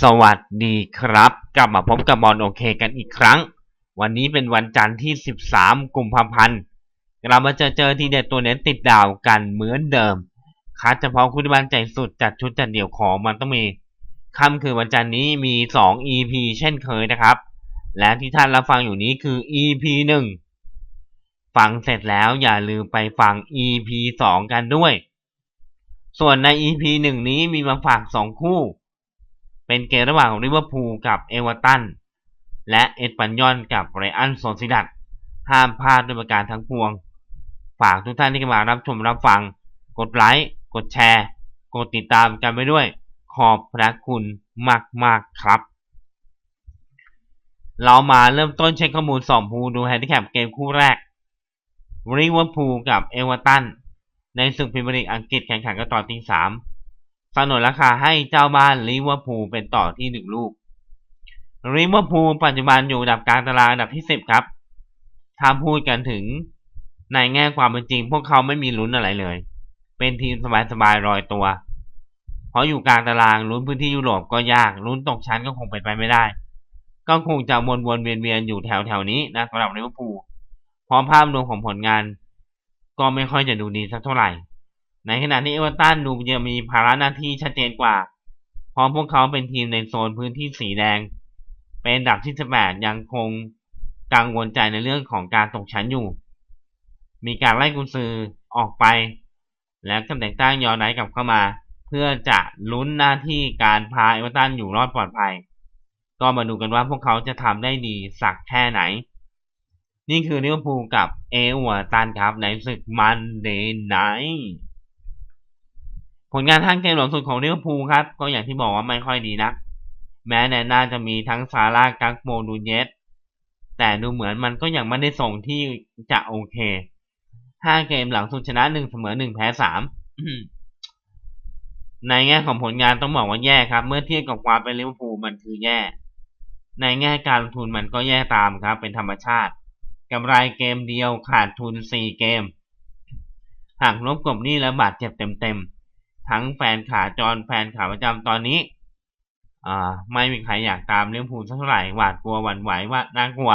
สวัสดีครับ กลับมาพบกับบอลโอเคกันอีกครั้ง วันนี้เป็นวันจันทร์ที่ 13 กุมภาพันธ์เรามาเจอเจอทีเด็ดตัวเน้นติดดาวกันเหมือนเดิมคัดเฉพาะคุณบันใจสุดจัดชุดจัดเดี่ยวของมันต้องมีค่ำคือวันจันทร์นี้มี 2 EP เช่นเคยนะครับ และที่ท่านรับฟังอยู่นี้คือ EP 1 ฟังเสร็จแล้วอย่าลืมไปฟัง EP 2 กันด้วย ส่วนใน EP 1 นี้มีมาฝาก 2 คู่ เป็นเกมระหว่างลิเวอร์พูลกับเอเวอร์ตันและเอ็ดปันยอนกับไรอันโซซิดัตห้ามพลาดด้วยประการทั้งปวง ฝากทุกท่านที่เข้ามารับชมรับฟัง กดไลค์กดแชร์ กดติดตามกันไปด้วย ขอบพระคุณมาก ๆ ครับ เรามาเริ่มต้นเช็คข้อมูลสองพูดูแฮนดิแคปเกมคู่แรกลิเวอร์พูลกับเอเวอร์ตันในศึกพรีเมียร์ลีกอังกฤษแข่งขันกันต่อที่สาม สนนราคาให้เจ้าบ้านลิเวอร์พูลเป็นต่อที่หนึ่งลูกลิเวอร์พูลปัจจุบันอยู่อันดับกลางตารางอันดับที่สิบครับ ถ้าพูดกันถึงในแง่ความเป็นจริง พวกเขาไม่มีลุ้นอะไรเลย เป็นทีมสบายๆรอยตัว เพราะอยู่กลางตารางลุ้นพื้นที่ยุโรปก็ยากลุ้นตกชั้นก็คงเป็นไปไม่ได้ ก็คงจะวนๆเวียนๆอยู่แถวๆนี้นะสำหรับลิเวอร์พูลพราะภาพรวมของผลงาน ก็ไม่ค่อยจะดูดีสักเท่าไหร่ ในขณะที่เอเวอร์ตันดูจะมีภาระหน้าที่ชัดเจนกว่า เพราะพวกเขาเป็นทีมในโซนพื้นที่สีแดง เป็นดับที่18ยังคงกังวลใจในเรื่องของการตกชั้นอยู่ มีการไล่กุญซือออกไป แล้วก็แต่งตั้งยอร์ไนท์กลับเข้ามา เพื่อจะลุ้นหน้าที่การพาเอเวอร์ตันอยู่รอดปลอดภัย ก็มาดูกันว่าพวกเขาจะทำได้ดีสักแค่ไหน นี่คือลิเวอร์พูลกับเอเวอร์ตันครับในศึกมันเดย์ไนท์ ผลงานทางเกมหลังสุดของลิเวอร์พูลครับ ก็อย่างที่บอกว่าไม่ค่อยดีนัก แม้ในหน้าจะมีทั้งซาร่ากักโมนูเยสแต่ดูเหมือนมันก็ยังไม่ได้ส่งที่จะโอเคห้าเกมหลังสุดชนะหนึ่งเสมอหนึ่งแพ้สามในแง่ของผลงานต้องบอกว่าแย่ครับ เมื่อเทียบกับความเป็นลิเวอร์พูลมันคือแย่ ในแง่การลงทุนมันก็แย่ตามครับ เป็นธรรมชาติกำไรเกมเดียวขาดทุนสี่เกม หากลบกบหนี้แล้วบาดเจ็บเต็มๆ ทั้งแฟนขาจรแฟนขาประจำตอนนี้อไม่มีใครอยากตามเลิเวอร์พูลสักเท่าไหร่หวาดกลัวหวั่นไหวว่าน่ากลัว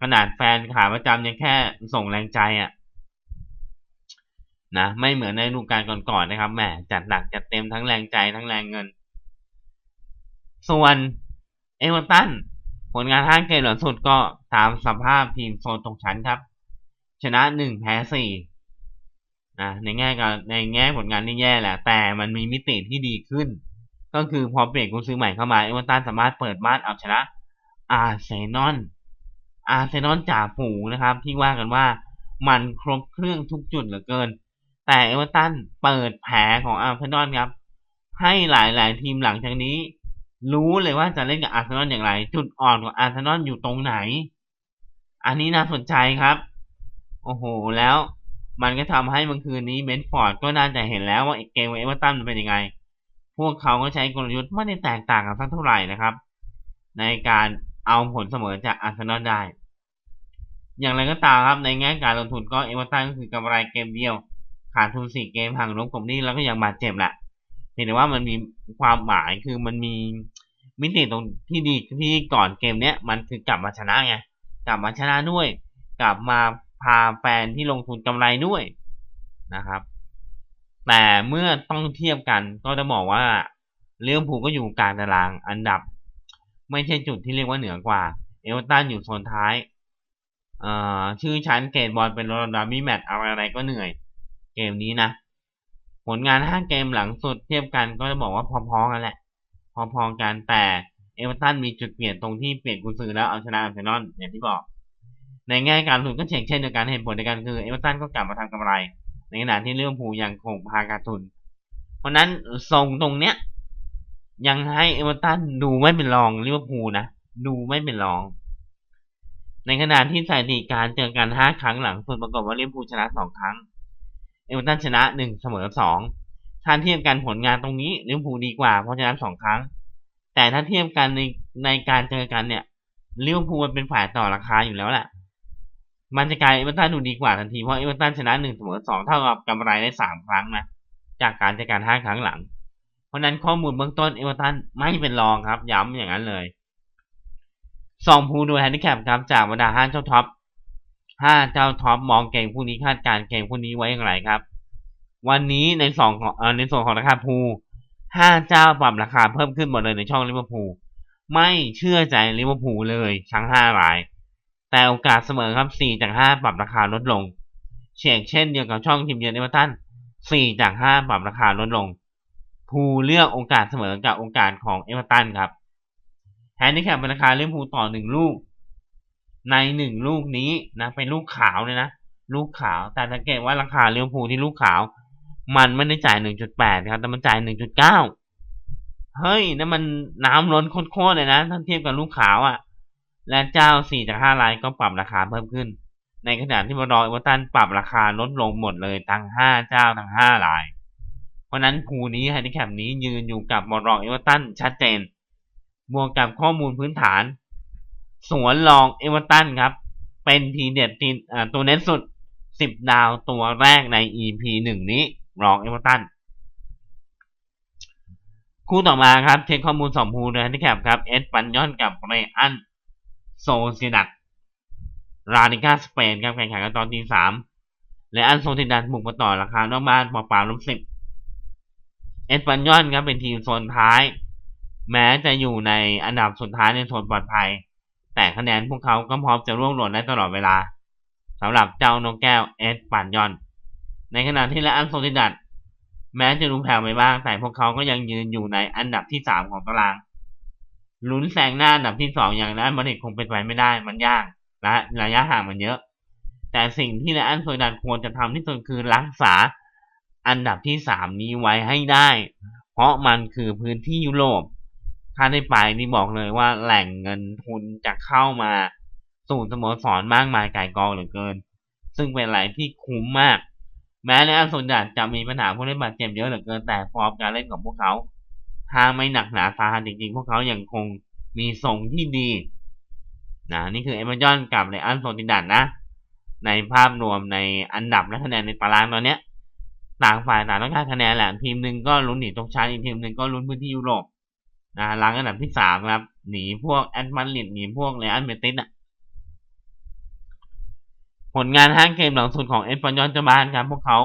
ขนาดแฟนขาประจำยังแค่ส่งแรงใจอะ่ะนะไม่เหมือนในฤดูกาลก่อนๆนะครับแหมจัดหนักจัดเต็มทั้งแรงใจทั้งแรงเงิน ส่วนเอเวอร์ตันผลงานห้างเกมหลังสุดก็ตามสภาพทีมโซนตกชั้นครับ ชนะหนึ่งแพ้สี่ นะในแง่การในแง่ผลงานนี่แย่แหละ แต่มันมีมิติที่ดีขึ้น ก็คือพอเปลี่ยนกุญซื้อใหม่เข้ามาเอเวอร์ตันสามารถเปิดบ้านเอาชนะ อาร์เซนอลอาร์เซนอลจ่าฝูงนะครับ ที่ว่ากันว่ามันครบเครื่องทุกจุดเหลือเกิน แต่เอเวอร์ตันเปิดแผลของอาร์เซนอลครับ ให้หลาย ๆ ทีมหลังจากนี้ รู้เลยว่าจะเล่นกับอาร์เซนอลอย่างไร จุดอ่อนของอาร์เซนอลอยู่ตรงไหน อันนี้น่าสนใจครับ โอ้โห แล้ว มันก็ทำให้เมื่อคืนนี้เบนฟอร์ดก็น่าจะเห็นแล้วว่าเกมเอเวอร์ตันเป็นยังไง พวกเขาก็ใช้กลยุทธ์ไม่ได้แตกต่างกันสักเท่าไหร่นะครับ ในการเอาผลเสมอจากอาร์เซนอลได้ อย่างไรก็ตามครับในแง่การลงทุนก็เอเวอร์ตันก็คือกำไรเกมเดียว ขาดทุนสี่เกมห่างลบกลมนี้แล้วก็ยังบาดเจ็บแหละเพียงแต่ว่ามันมีความหมายคือมันมีมิติตรงที่ดีที่ก่อนเกมเนี้ยมันคือกลับมาชนะไงกลับมาชนะด้วย กลับมา พาแฟนที่ลงทุนกำไรด้วยนะครับ แต่เมื่อต้องเทียบกันก็จะบอกว่าเลี้ยวผูก็อยู่กลางตารางอันดับ ไม่ใช่จุดที่เรียกว่าเหนือกว่า เอเวอร์ตันอยู่โซนท้ายเอ่อชื่อชั้นเกตบอลเป็นโรนดามิแมตอะไรอะไรก็เหนื่อย เกมนี้นะ ผลงานห้าเกมหลังสุดเทียบกันก็จะบอกว่าพอๆกันแหละ พอๆกันแต่เอเวอร์ตันมีจุดเปลี่ยนตรงที่เปลี่ยนกุญซือแล้วเอาชนะอาร์เซนอลอย่างที่บอก ในแง่การทุนก็เช่นเช่นเดียวกันเห็นผลในการคือเอเวอร์ตันก็กลับมาทำกำไร ในขณะที่เรื่องผูยังคงพาขาดทุน เพราะนั้นทรงตรงเนี้ยยังให้เอเวอร์ตันดูไม่เป็นรองลิเวอร์พูลนะดูไม่เป็นรอง ในขณะที่สถิติการเจอกันห้าครั้งหลังสุดปรากฏว่าลิเวอร์พูลชนะสองครั้ง เอเวอร์ตันชนะหนึ่งเสมอสองถ้าเทียบกันผลงานตรงนี้ลิเวอร์พูลดีกว่าเพราะชนะสองครั้ง แต่ถ้าเทียบกันในในการเจอกันเนี่ยลิเวอร์พูลมันเป็นฝ่ายต่อราคาอยู่แล้วแหละ มันจะกลายเอเวอร์ตันดูดีกว่าทันทีเพราะเอเวอร์ตันชนะหนึ่งเสมอสองเท่ากับกำไรได้สามครั้งนะจากการจัดการห้าครั้งหลัง เพราะนั้นข้อมูลเบื้องต้นเอเวอร์ตันไม่เป็นรองครับ ย้ำอย่างนั้นเลยสองผู้ดูแฮนดิแคปครับจากบรรดาห้าเจ้าท็อปห้าเจ้าท็อปมองเกมผู้นี้คาดการเกมผู้นี้ไว้อย่างไรครับ วันนี้ในสองของในส่วนของราคาภูห้าเจ้าปรับราคาเพิ่มขึ้นหมดเลยในช่องลิเวอร์พูลไม่เชื่อใจลิเวอร์พูลเลยทั้งห้าราย แต่โอกาสเสมอครับสี่จากห้าปรับราคาลดลงเช่นเช่นเดียวกับช่องทีมเยือนเอเวอร์ตันสี่จากห้าปรับราคาลดลง ภูเลือกโอกาสเสมอกับโอกาสของเอเวอร์ตันครับแฮนดิแคปราคาเล่มภูต่อหนึ่งลูก ในหนึ่งลูกนี้นะเป็นลูกขาวเลยนะ ลูกขาว แต่สังเกตว่าราคาเลี้ยวภูที่ลูกขาว มันไม่ได้จ่ายหนึ่งจุดแปดครับ แต่มันจ่ายหนึ่งจุดเก้าเฮ้ยนั่นมันน้ำล้นโคตรเลยนะถ้าเทียบกับลูกขาวอะ่ะ และเจ้าสี่จากห้ารายก็ปรับราคาเพิ่มขึ้น ในขณะที่บรอเอเวอร์ตันปรับราคาลดลงหมดเลยทั้งห้าเจ้าทั้งห้าราย เพราะนั้นภูนี้แฮนดิแคปนี้ยืนอยู่กับบอลรองเอเวอร์ตันชัดเจน บวกกับข้อมูลพื้นฐาน สวนรองเอเวอร์ตันครับ เป็นทีเด็ดทีตัวเน้นสุด 10 ดาวตัวแรกใน EP 1 นี้รองเอเวอร์ตันคู่ต่อมาครับเช็คข้อมูลสองภูในแฮนดิแคปครับเอสปันยอนกับเรอัน โซเซดัดราดิกาสเปนครับแข่งขันกันตอนทีสามและอันโซเซดัดบุกมาต่อราคานอกบ้านปอปาลบสิบเอสปันยอนครับเป็นทีมโซนท้าย แม้จะอยู่ในอันดับสุดท้ายในโซนปลอดภัย แต่คะแนนพวกเขาก็พร้อมจะร่วงหล่นได้ตลอดเวลาสำหรับเจ้านกแก้วเอสปันยอน ในขณะที่และอันโซติดัตแม้จะดูแผ่วไปบ้าง แต่พวกเขาก็ยังยืนอยู่ในอันดับที่สามของตาราง ลุ้นแซงหน้าอันดับที่สองอย่างนั้นมาริดคงเป็นไปไม่ได้มันยากและระยะห่างมันเยอะ แต่สิ่งที่แลอันโซดัตควรจะทำที่สุดคือรักษาอันดับที่สามนี้ไว้ให้ได้ เพราะมันคือพื้นที่ยุโรป ถ้าได้ไปนี่บอกเลยว่าแหล่งเงินทุนจะเข้ามาสู่สโมสรมากมายก่ายกองเหลือเกิน ซึ่งเป็นอะไรที่คุ้มมาก แม้ในอันส่วนจะมีปัญหาผู้เล่นบาดเจ็บเยอะเหลือเกินแต่ฟอร์มการเล่นของพวกเขา ถ้าไม่หนักหนาสาหัสจริงๆ พวกเขายัางคงมีทรงที่ดีนะนี่คือเอเมอร์จอนกับในอันโซติดันนะ ในภาพรวมในอันดับและคะแนนในตารางตอนเนี้ยต่างฝ่ายต่างต้องการคะแนนแหละทีมหนึ่งก็ลุ้นหนีตกชั้นอีกทีมหนึ่งก็ลุ้นพื้นที่ยุโรปนะหลังอันดับที่สามครับ หนีพวกแอดมันลิดหนีพวกเลอันเมติสอะผลงานห้างเกมหลังสุดของเอสปันยอนจะบานครับ พวกเขา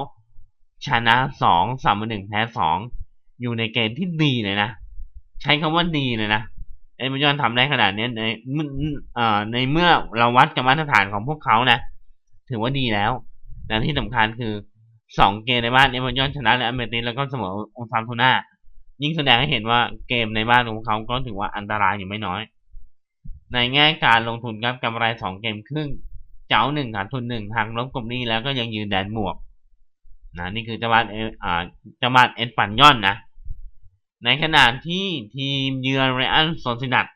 ชนะสองสามหนึ่งแพ้สอง อยู่ในเกณฑ์ที่ดีเลยนะ ใช้คำว่าดีเลยนะเอสปันยอนทำได้ขนาดนี้ในในเมื่อเราวัดกับมาตรฐานของพวกเขานะ ถือว่าดีแล้วแต่ที่สำคัญคือสองเกมในบ้านเอเวอร์ยอนชนะและอเมริกแล้วก็เสมอองซานทูน่ายิ่งแสดงให้เห็นว่าเกมในบ้านของเขาก็ถือว่าอันตรายอยู่ไม่น้อย ในแง่การลงทุนครับกำไรสองเกมครึ่ง เจ้าหนึ่งขาดทุนหนึ่งทางลบกบนี้แล้วก็ยังยืนแดนหมวกนะนี่คือจังหวัดเออ่าจังหวัดเอ็นปันย่อนนะ ในขณะที่ทีมเยือนเรอันโซซินัต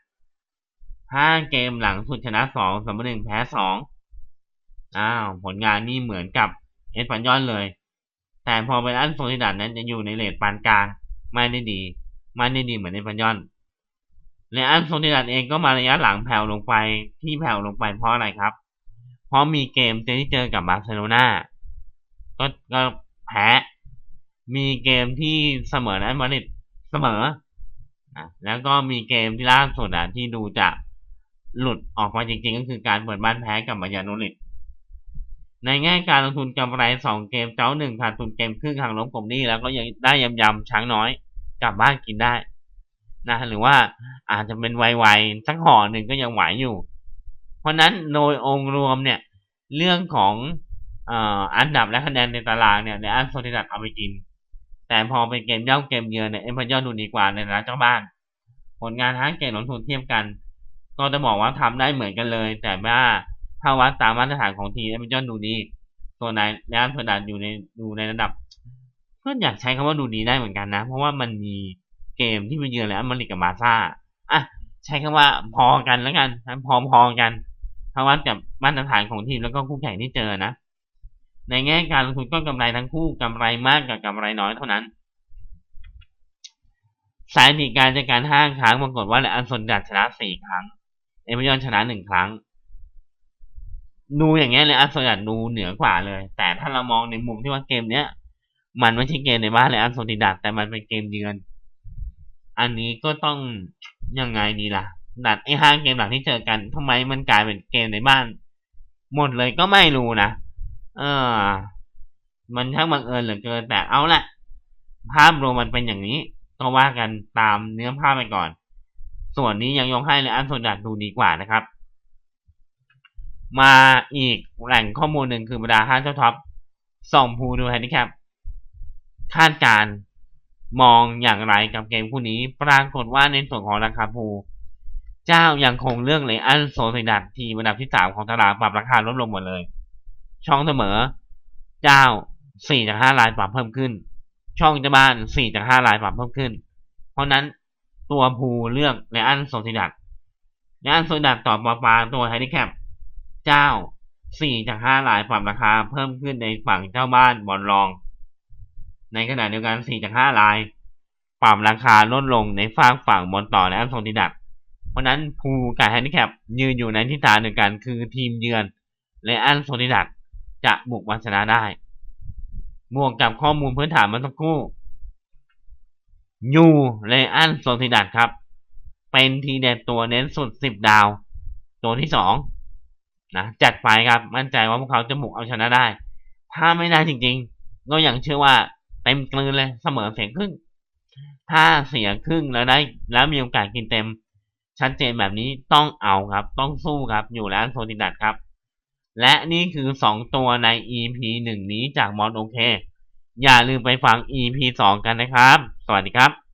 ห้าเกมหลังสุดชนะสองเสมอหนึ่งแพ้สองอ้าวผลงานนี่เหมือนกับเอ็นปันยอนเลย แต่พอเป็นอันโซลิดันนั้นจะอยู่ในเลทปานกลางไม่ได้ดี ไม่ได้ดีเหมือนในปัญญอนและอันโซลิดันเองก็มาระยะหลังแผ่วลงไปที่แผ่วลงไปเพราะอะไรครับ เพราะมีเกมที่เจอกับบาร์เซโลนาก็ก็แพ้ มีเกมที่เสมอนะมาริด เสมอนะแล้วก็มีเกมที่ล่าสุดอะที่ดูจะหลุดออกมาจริงๆ ก็คือการเปิดบ้านแพ้กับบายาโนลิดในแง่การลงทุนกำไรสองเกมเจ้าหนึ่งขาดทุนเกมครึ่งทางล้มกลมนี่แล้วก็ยังได้ยำยำช้างน้อยกลับบ้านกินได้นะหรือว่าอาจจะเป็นไวๆสักห่อหนึ่งก็ยังไหวอยู่ เพราะนั้นโดยองค์รวมเนี่ย เรื่องของอันดับและคะแนนในตารางเนี่ยในอันโซติดัตเอาไปกิน แต่พอเป็นเกมเย่าเกมเยือนเนี่ยเอ็มพยอดูดีกว่าในร้านเจ้าบ้าน ผลงานทั้งเกมลงทุนเทียบกัน ก็จะบอกว่าทำได้เหมือนกันเลย แต่ว่าถ้าวัดตามมาตรฐานของทีมเอเมพอร์ดูดีตัวนายแลนโซดันอยู่ในอยู่ในระดับก็อยากใช้คำว่าดูดีได้เหมือนกันนะ เพราะว่ามันมีเกมที่ไปเยือนแล้วมาริกับมาซ่าอะใช้คำว่าพอกันแล้วกันพอพอกันถ้าวัดกับมาตรฐานของทีมแล้วก็คู่แข่งที่เจอนะ ในแง่การลงทุนก็กำไรทั้งคู่กำไรมากกับกำไรน้อยเท่านั้น สายดีการจัดการห้าครั้งปรากฏว่าแลอันซนดัดชนะสี่ครั้ง เอเมอร์ชนะหนึ่งครั้งดูอย่างเงี้ยเลยอัลโซดัดดูเหนือกว่าเลย แต่ถ้าเรามองในมุมที่ว่าเกมเนี้ยมันไม่ใช่เกมในบ้านเลยอัลโซดิดัดแต่มันเป็นเกมเยือน อันนี้ก็ต้องยังไงดีล่ะดัดไอ้ห้าเกมหลังที่เจอกันทำไมมันกลายเป็นเกมในบ้าน หมดเลยก็ไม่รู้นะ เออ มันช่างบังเอิญเหลือเกินแต่เอาละภาพรวมมันเป็นอย่างนี้ก็ว่ากันตามเนื้อผ้าพไปก่อน ส่วนนี้ยังยกให้เลยอันโซดัดดูดีกว่านะครับ มาอีกแหล่งข้อมูลหนึ่งคือบรรดาห้าเจ้าท็อปส่องภูดูแฮนดิแคปคาดการมองอย่างไรกับเกมคู่นี้ ปรากฏว่าในส่วนของราคาภูเจ้ายังคงเลือกเลยอันโซซิดัดทีมอันดับที่สามของตลาดปรับราคาลดลงหมดเลย ช่องเสมอ เจ้าสี่จากห้ารายปรับเพิ่มขึ้น ช่องเจ้าบ้านสี่จากห้ารายปรับเพิ่มขึ้น เพราะนั้นตัวภูเลือกเลอันโซซิดัดเลอันโซซิดัดต่อปาปาตัวไฮดิแคปเจ้าสี่จากห้ารายปรับราคาเพิ่มขึ้นในฝั่งเจ้าบ้านบอลรอง ในขณะเดียวกันสี่จากห้ารายปรับราคาลดลงในฝั่งฝั่งบอลต่อและอันโซซิดัดเพราะนั้นภูกับแฮนดิแคปยืนอยู่ในทิศทางเดียวกันคือทีมเยือนและอันโซซิดัด จะบุกมาชนะได้บวกกับข้อมูลพื้นฐานมื่อสักครู่ยูเลอันโซซิดัดครับ เป็นทีเด็ดตัวเน้นสุดสิบดาว ตัวที่สองนะจัดไปครับ มั่นใจว่าพวกเขาจะบุกเอาชนะได้ ถ้าไม่ได้จริงๆ ก็ยังเชื่อว่าเต็มกลืนเลยเสมอเสียงครึ่ง ถ้าเสียงครึ่งแล้วได้ แล้วมีโอกาสกินเต็ม ชัดเจนแบบนี้ต้องเอาครับ ต้องสู้ครับ อยู่แล้วโซติดัดครับ และนี่คือ 2 ตัวใน EP 1 นี้จากมอนโอเค อย่าลืมไปฟัง EP 2 กันนะครับ สวัสดีครับ